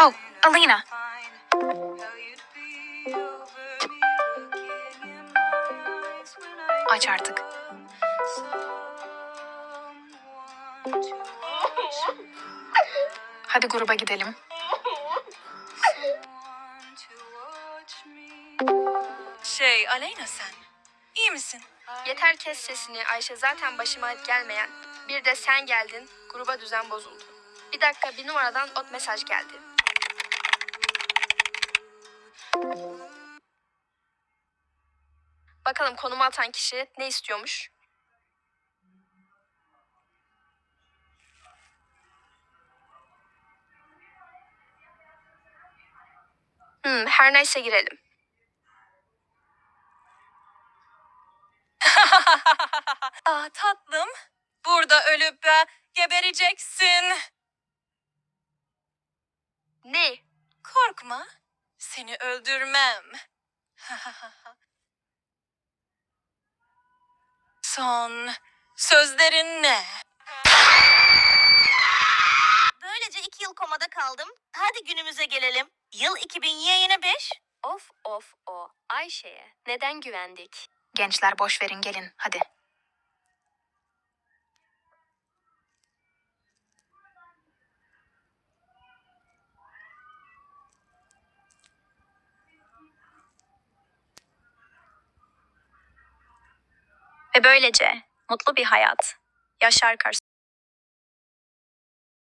Oh, Alina. Aç artık. Hadi gruba gidelim. Şey Aleyna sen. iyi misin? Yeter kes sesini Ayşe zaten başıma gelmeyen. Bir de sen geldin gruba düzen bozuldu. Bir dakika bir numaradan ot mesaj geldi. Bakalım konumu atan kişi ne istiyormuş? Hmm, her neyse girelim. Aa tatlım. Burada ölüp e, gebereceksin. Ne? Korkma. Seni öldürmem. Son sözlerin ne? Böylece iki yıl komada kaldım. Hadi günümüze gelelim. Yıl 2000 yine 5. Of of o. Ayşe'ye neden güvendik? Gençler boş verin gelin hadi. Ve böylece mutlu bir hayat yaşar